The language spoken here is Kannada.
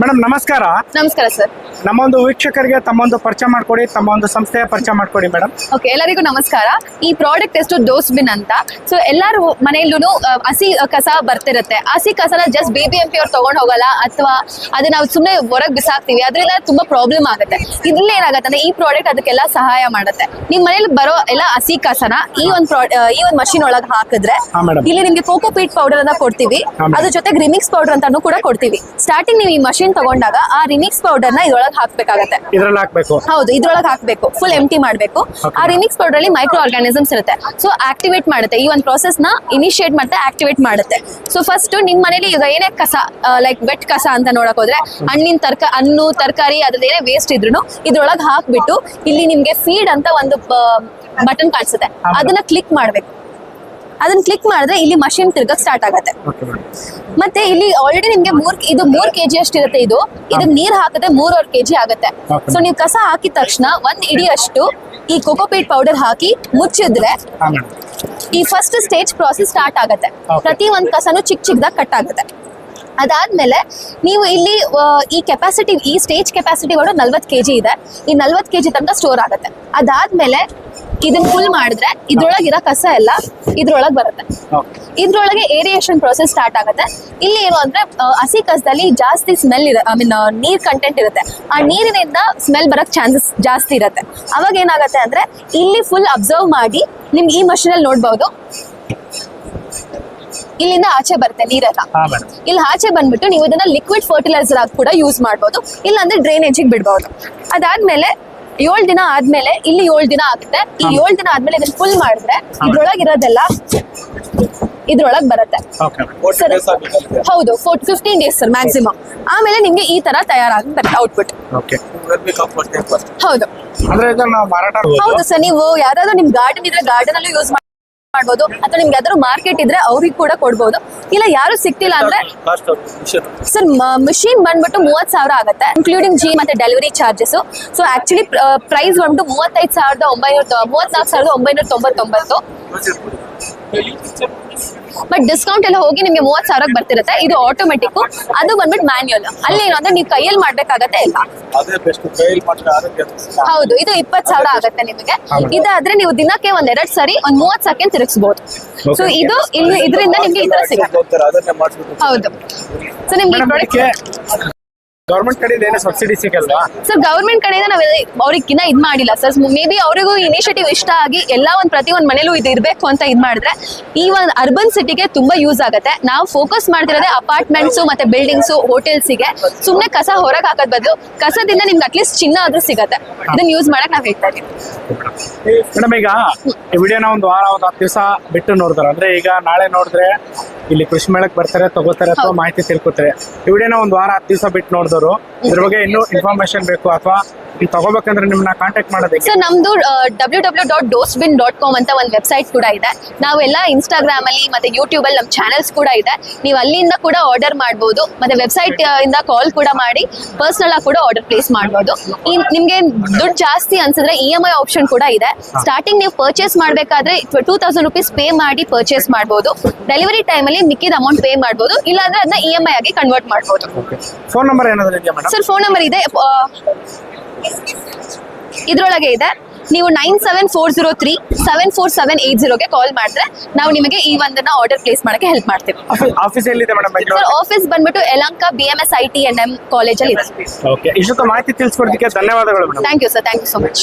ಮೇಡಮ್ ನಮಸ್ಕಾರ. ನಮಸ್ಕಾರ ಸರ್. ನಮ್ಮೊಂದು ವೀಕ್ಷಕರಿಗೆ ತಮ್ಮೊಂದು ಪರಿಚಯ ಮಾಡ್ಕೊಡಿ ತಮ್ಮ ಒಂದು ಸಂಸ್ಥೆಯ ಪರಿಚಯ ಮಾಡ್ಕೊಡಿ ಮೇಡಮ್ ಓಕೆ ಎಲ್ಲರಿಗೂ ನಮಸ್ಕಾರ. ಈ ಪ್ರಾಡಕ್ಟ್ ಎಷ್ಟು ಡೋಸ್ ಬಿನ್ ಅಂತ. ಸೊ ಎಲ್ಲರೂ ಮನೆಯಲ್ಲೂ ಹಸಿ ಕಸ ಬರ್ತಿರುತ್ತೆ. ಹಸಿ ಕಸನ just B B M P ಅವ್ರು ತಗೊಂಡ್ ಹೋಗಲ್ಲ ಅಥವಾ ಅದನ್ನ ನಾವು ಸುಮ್ಮನೆ ಹೊರಗೆ ಬಿಸಾಕ್ತಿವಿ ಅದರಿಂದ ತುಂಬಾ ಪ್ರಾಬ್ಲಮ್ ಆಗುತ್ತೆ. ಇದ್ರಲ್ಲಿ ಏನಾಗುತ್ತೆ ಅಂದ್ರೆ ಈ ಪ್ರಾಡಕ್ಟ್ ಅದಕ್ಕೆಲ್ಲ ಸಹಾಯ ಮಾಡುತ್ತೆ. ನಿಮ್ ಮನೇಲಿ ಬರೋ ಎಲ್ಲ ಹಸಿ ಕಸನ ಈ ಒಂದು ಈ ಒಂದು ಮಷಿನ್ ಒಳಗೆ ಹಾಕಿದ್ರೆ ಇಲ್ಲಿ ನಿಮ್ಗೆ ಕೋಕೋ ಪೀಟ್ ಪೌಡರ್ ಅನ್ನ ಕೊಡ್ತೀವಿ. ಅದ್ರ ಜೊತೆಗೆ ರಿಮಿಕ್ಸ್ ಪೌಡರ್ ಅಂತಾನು ಕೂಡ ಕೊಡ್ತೀವಿ. ಸ್ಟಾರ್ಟಿಂಗ್ ನೀವು ಈ ಮಷಿನ್ ತಗೊಂಡಾಗ ಆ ರಿಮಿಕ್ಸ್ ಪೌಡರ್ನ ಇದ್ರೊಳಗೆ ಹಾಕ್ಬೇಕಾಗತ್ತೆ. ಇದ್ರಲ್ಲಿ ಹಾಕ್ಬೇಕು. ಹೌದು ಇದ್ರೊಳಗೆ ಹಾಕ್ಬೇಕು. ಫುಲ್ ಎಂಟಿ ಮಾಡಬೇಕು. ಆ ರಿಮಿಕ್ಸ್ ಪೌಡರ್ ಅಲ್ಲಿ ಮೈಕ್ರೋ ಆರ್ಗಾನಿಸಮ್ಸ್ ಇರುತ್ತೆ. ಸೊ ಆಕ್ಟಿವೇಟ್ ಮಾಡುತ್ತೆ. ಈ ಒಂದು ಪ್ರಾಸೆಸ್ನ ಇನಿಷಿಯೇಟ್ ಮತ್ತೆ ಆಕ್ಟಿವೇಟ್ ಮಾಡುತ್ತೆ. ಸೊ ಫಸ್ಟ್ ನಿಮ್ ಮನೇಲಿ ಈಗ ಏನೇ ಕಸ ಲೈಕ್ ವೆಟ್ ಕಸ ಅಂತ ನೋಡಕ್ ಹೋದ್ರೆ ಹಣ್ಣಿನ ತರ್ಕ ಹಣ್ಣು ತರಕಾರಿ ಅದ್ರದ್ದು ಏನೇ ವೇಸ್ಟ್ ಇದ್ರು ಇದ್ರೊಳಗೆ ಹಾಕ್ಬಿಟ್ಟು ಇಲ್ಲಿ ನಿಮ್ಗೆ ಫೀಡ್ ಅಂತ ಒಂದು ಬಟನ್ ಕಾಣಿಸುತ್ತೆ. ಅದನ್ನ ಕ್ಲಿಕ್ ಮಾಡ್ಬೇಕು. ಅದನ್ನ ಕ್ಲಿಕ್ ಮಾಡಿದ್ರೆ ಇಲ್ಲಿ ಮಷಿನ್ ತಿರ್ಗಕ್ ಸ್ಟಾರ್ಟ್ ಆಗುತ್ತೆ. ಮತ್ತೆ ಇಲ್ಲಿ ಆಲ್ರೆಡಿ ನಿಮ್ಗೆ ಮೂರ್ ಇದು ಮೂರ್ ಕೆಜಿ ಅಷ್ಟು ಇರುತ್ತೆ ಇದು. ಇದನ್ನ ನೀರ್ ಹಾಕಿದ್ರೆ ಮೂರುವರೆ ಕೆಜಿ ಆಗುತ್ತೆ. ಸೊ ನೀವು ಕಸ ಹಾಕಿದ ತಕ್ಷಣ ಒಂದ್ ಇಡಿ ಅಷ್ಟು ಈ ಕೋಕೋಪೀಟ್ ಪೌಡರ್ ಹಾಕಿ ಮುಚ್ಚಿದ್ರೆ ಈ ಫಸ್ಟ್ ಸ್ಟೇಜ್ ಪ್ರಾಸೆಸ್ ಸ್ಟಾರ್ಟ್ ಆಗುತ್ತೆ. ಪ್ರತಿ ಒಂದ್ ಕಸನು ಚಿಕ್ಕ ಚಿಕ್ಕದಾಗ ಕಟ್ ಆಗುತ್ತೆ. ಅದಾದ್ಮೇಲೆ ನೀವು ಇಲ್ಲಿ ಈ ಕೆಪಾಸಿಟಿ ಈ ಸ್ಟೇಜ್ ಕೆಪಾಸಿಟಿ ಒಳಗೆ ನಲ್ವತ್ತು ಕೆಜಿ ಇದೆ. ಈ ನಲ್ವತ್ತು ಕೆಜಿ ತನಕ ಸ್ಟೋರ್ ಆಗುತ್ತೆ. ಅದಾದ್ಮೇಲೆ ಇದನ್ನ ಫುಲ್ ಮಾಡಿದ್ರೆ ಇದ್ರೊಳಗಿರೋ ಕಸ ಎಲ್ಲ ಇದ್ರೊಳಗೆ ಬರುತ್ತೆ. ಇದ್ರೊಳಗೆ ಏರಿಯೇಷನ್ ಪ್ರೊಸೆಸ್ ಸ್ಟಾರ್ಟ್ ಆಗುತ್ತೆ. ಇಲ್ಲಿ ಏನು ಅಂದ್ರೆ ಹಸಿ ಕಸದಲ್ಲಿ ಜಾಸ್ತಿ ಸ್ಮೆಲ್ ಇರ ಐ ಮೀನ್ ನೀರ್ ಕಂಟೆಂಟ್ ಇರುತ್ತೆ. ಆ ನೀರಿನಿಂದ ಸ್ಮೆಲ್ ಬರಕ್ ಚಾನ್ಸಸ್ ಜಾಸ್ತಿ ಇರುತ್ತೆ. ಅವಾಗ ಏನಾಗುತ್ತೆ ಅಂದ್ರೆ ಇಲ್ಲಿ ಫುಲ್ ಅಬ್ಸರ್ವ್ ಮಾಡಿ ನಿಮ್ಗೆ ಈ ಮಷೀನ್ ಅಲ್ಲಿ ನೋಡ್ಬೋದು. ಇಲ್ಲಿಂದ ಆಚೆ ಬರುತ್ತೆ ನೀರೆಲ್ಲ. ಇಲ್ಲಿ ಆಚೆ ಬಂದ್ಬಿಟ್ಟು ನೀವು ಇದನ್ನ ಲಿಕ್ವಿಡ್ ಫರ್ಟಿಲೈಸರ್ ಆಗಿ ಕೂಡ ಯೂಸ್ ಮಾಡ್ಬೋದು. ಇಲ್ಲಾಂದ್ರೆ ಡ್ರೈನೇಜಿಗೆ ಬಿಡ್ಬೋದು. ಅದಾದ್ಮೇಲೆ ಏಳು ದಿನ ಆದ್ಮೇಲೆ ಇಲ್ಲಿ ಏಳ್ ದಿನ ಆಗುತ್ತೆ ಈ ಏಳ್ ದಿನ ಆದ್ಮೇಲೆ ಇದನ್ನ ಫುಲ್ ಮಾಡಿದ್ರೆ ಇದ್ರೊಳಗಿರೋದೆಲ್ಲ ಇದ್ರೊಳಗ್ ಬರುತ್ತೆ. Okay sir. ಹೌದು four fifteen days sir maximum ಆಮೇಲೆ ನಿಮ್ಗೆ ಈ ತರ ತಯಾರಾಗಿ ಬರುತ್ತೆ ಔಟ್ಪುಟ್ ಓಕೆ ಹೌದು. ಅಂದ್ರೆ ನಾವು ಮಾರಾಟ ಹೌದು ಸರ್ ನೀವು ಯಾರಾದ್ರೂ ನಿಮ್ ಗಾರ್ಡನ್ ಇದ್ರೆ ಗಾರ್ಡನ್ ಅಲ್ಲೂ ಯೂಸ್ ಮಾಡ್ಬೋದು ಅಥವಾ ನಿಮ್ಗೆ ಯಾವ್ದಾದ್ರು ಮಾರ್ಕೆಟ್ ಇದ್ರೆ ಅವ್ರಿಗೆ ಕೂಡ ಕೊಡ್ಬೋದು. ಇಲ್ಲ ಯಾರು ಸಿಕ್ತಿಲ್ಲ ಅಂದ್ರೆ ಸರ್ ಮಿಷಿನ್ ಬಂದ್ಬಿಟ್ಟು ಮೂವತ್ ಸಾವಿರ ಆಗುತ್ತೆ ಇನ್ಕ್ಲೂಡಿಂಗ್ ಜಿ ಮತ್ತೆ delivery charges so actually price ಬಂದ್ಬಿಟ್ಟು ಮೂವತ್ತೈದು ಸಾವಿರದ ಒಂಬೈನೂರ ಮೂವತ್ನಾಲ್ಕು ಸಾವಿರದ ಒಂಬೈನೂರ ತೊಂಬತ್ತೊಂಬತ್ತು. ಬಟ್ ಡಿಸ್ಕೌಂಟ್ ಎಲ್ಲ ಹೋಗಿ ನಿಮ್ಗೆ ಮೂವತ್ತು ಸಾವಿರ ಬರ್ತಿರುತ್ತೆ. ಇದು ಆಟೋಮೆಟಿಕ್ ಅದು ಬಂದ್ಬಿಟ್ಟು ಮ್ಯಾನ್ಯುಯಲ್ ಅಲ್ಲಿ ಏನಂದ್ರೆ ನೀವು ಕೈಯಲ್ಲಿ ಮಾಡ್ಬೇಕಾಗತ್ತೆ ಇಲ್ಲ ಹೌದು ಇದು ಇಪ್ಪತ್ ಸಾವಿರ ಆಗುತ್ತೆ ನಿಮಗೆ. ಇದಾದ್ರೆ ನೀವು ದಿನಕ್ಕೆ ಒಂದ್ ಎರಡ್ ಸರಿ ಒಂದ್ ಮೂವತ್ ಸೆಕೆಂಡ್ ತಿರುಗಿಸಬಹುದು ಸೊ ಇದು ಇಲ್ಲಿ ಇದರಿಂದ ನಿಮ್ಗೆ ಈ ತರ ಸಿಗುತ್ತೆ. ಹೌದು. ಸೊ ನಿಮ್ಗೆ ಗೌರ್ಮೆಂಟ್ ಕಡೆಯಿಂದ ನಾವ್ ಸಬ್ಸಿಡಿ ಸಿಗಲ್ವಾ? ಸರ್ ಗೌರ್ಮೆಂಟ್ ಕಡೆಯಿಂದ ನಾವು ಅವ್ರಿಗೆ ಇನ್ನ ಇದ್ ಮಾಡಿಲ್ಲ. ಸರ್ ಮೇ ಬಿ ಅವರಿಗೂ ಇನಿಷಿಯೇಟಿವ್ ಇಷ್ಟ ಆಗಿ ಎಲ್ಲ ಒಂದ್ ಪ್ರತಿ ಒಂದ್ ಮನೇಲೂ ಇದು ಇರ್ಬೇಕು ಅಂತ ಇದ್ ಮಾಡಿದ್ರೆ ಈ ಒಂದು ಅರ್ಬನ್ ಸಿಟಿಗೆ ತುಂಬಾ ಯೂಸ್ ಆಗುತ್ತೆ. ನಾವು ಫೋಕಸ್ ಮಾಡ್ತಿರೋದೇ ಅಪಾರ್ಟ್ಮೆಂಟ್ಸ್ ಮತ್ತೆ ಬಿಲ್ಡಿಂಗ್ಸ್ ಹೋಟೆಲ್ಸಿಗೆ ಸುಮ್ನೆ ಕಸ ಹೊರಗೆ ಹಾಕೋದ್ ಬದಲು ಕಸದಿಂದ ನಿಮ್ಗೆ ಅಟ್ಲೀಸ್ಟ್ ಚಿನ್ನ ಆದ್ರೂ ಸಿಗತ್ತೆ. ಇದನ್ನ ಯೂಸ್ ಮಾಡಕ್ ನಾವ್ ಹೇಳ್ತಾ ಇದೀವಿ ಮೇಡಮ್ ಈಗ ಈ ವಿಡಿಯೋನ ಒಂದು ವಾರ ಒಂದು ಹತ್ತು ದಿವಸ ಬಿಟ್ಟು ನೋಡ್ತಾರೆ. ಅಂದ್ರೆ ಈಗ ನಾಳೆ ನೋಡಿದ್ರೆ ಇಲ್ಲಿ ಕೃಷಿ ಮೇಳಕ್ಕೆ ಬರ್ತಾರೆ ತಗೋತಾರೆ ಅಥವಾ ಮಾಹಿತಿ ತಿಳ್ಕೊತಾರೆ. ಈ ವಿಡಿಯೋನ ಒಂದು ವಾರ ಹತ್ತು ದಿವಸ ಬಿಟ್ಟು ನೋಡಿದವರು. ಇದ್ರ ಬಗ್ಗೆ ಇನ್ನೂ ಇನ್ಫಾರ್ಮೇಶನ್ ಬೇಕು ಅಥವಾ ನೀವು ತಗೋಬೇಕಂದ್ರೆ ನಿಮ್ಮನ್ನ ಕಾಂಟ್ಯಾಕ್ಟ್ ಮಾಡೋದಕ್ಕೆ. ಸರ್ ನಮ್ದು ಡಬ್ಲ್ಯೂ ಡಬ್ಲ್ಯೂ ಡಾಟ್ ಡೋಸ್ಬಿನ್ ಡಾಟ್ ಕಾಮ್ ಅಂತ ಒಂದು ವೆಬ್ಸೈಟ್ ಕೂಡ ಇದೆ. ನಾವೆಲ್ಲ ಇನ್ಸ್ಟಾಗ್ರಾಮ್ ಅಲ್ಲಿ ಮತ್ತೆ ಯೂಟ್ಯೂಬ್ ಅಲ್ಲಿ ನಮ್ಮ ಚಾನೆಲ್ಸ್ ಕೂಡ ಇದೆ. ನೀವು ಅಲ್ಲಿಂದ ಕೂಡ ಆರ್ಡರ್ ಮಾಡಬಹುದು ಮತ್ತೆ ವೆಬ್ಸೈಟ್ ಇಂದ ಕಾಲ್ ಕೂಡ ಮಾಡಿ ಪರ್ಸನಲ್ ಆಗಿ ಕೂಡ ಆರ್ಡರ್ ಪ್ಲೇಸ್ ಮಾಡಬಹುದು ನಿಮ್ಗೆ ದುಡ್ಡು ಜಾಸ್ತಿ ಅನ್ಸಿದ್ರೆ ಇ ಎಂ ಐ ಆಪ್ಷನ್ ಕೂಡ ಇದೆ. ಸ್ಟಾರ್ಟಿಂಗ್ ನೀವು ಪರ್ಚೇಸ್ ಮಾಡಬೇಕಾದ್ರೆ ಟೂ ತೌಸಂಡ್ ರುಪೀಸ್ ಪೇ ಮಾಡಿ ಪರ್ಚೇಸ್ ಮಾಡಬಹುದು ಡೆಲಿವರಿ ಟೈಮ್ ಅಲ್ಲಿ ಮಿಕ್ಕಿದ ಅಮೌಂಟ್ ಪೇ ಮಾಡ್ಬೋದು. ಇಲ್ಲಾಂದ್ರೆ ಅದನ್ನ ಇ ಎಂ ಐ ಆಗಿ ಕನ್ವರ್ಟ್ ಮಾಡಬಹುದು ಫೋನ್ ನಂಬರ್ ಏನಾದ್ರು ಸರ್ ಫೋನ್ ನಂಬರ್ ಇದೆ. ಇದ್ರೊಳಗೆ ಇದೆ. ನೀವು nine seven four zero three seven four seven eight ಜೀರೋಗೆ call ಮಾಡಿದ್ರೆ ನಾವು ನಿಮಗೆ ಈ ಒಂದನ್ನ ಆರ್ಡರ್ ಪ್ಲೇಸ್ ಮಾಡಕ್ಕೆ ಹೆಲ್ಪ್ ಮಾಡ್ತೀವಿ. ಆಫೀಸ್ ಎಲ್ಲಿದೆ ಮೇಡಮ್ ಸರ್ ಆಫೀಸ್ ಬಂದ್ಬಿಟ್ಟು Yelahanka B M S I T and M ಕಾಲೇಜಲ್ಲಿ ಇದೆ. ಓಕೆ ಇಷ್ಟೊತ್ತು ಮಾಹಿತಿ ತಿಳಿಸ್ಕೊಡೋದಕ್ಕೆ ಧನ್ಯವಾದಗಳು thank you sir thank you so much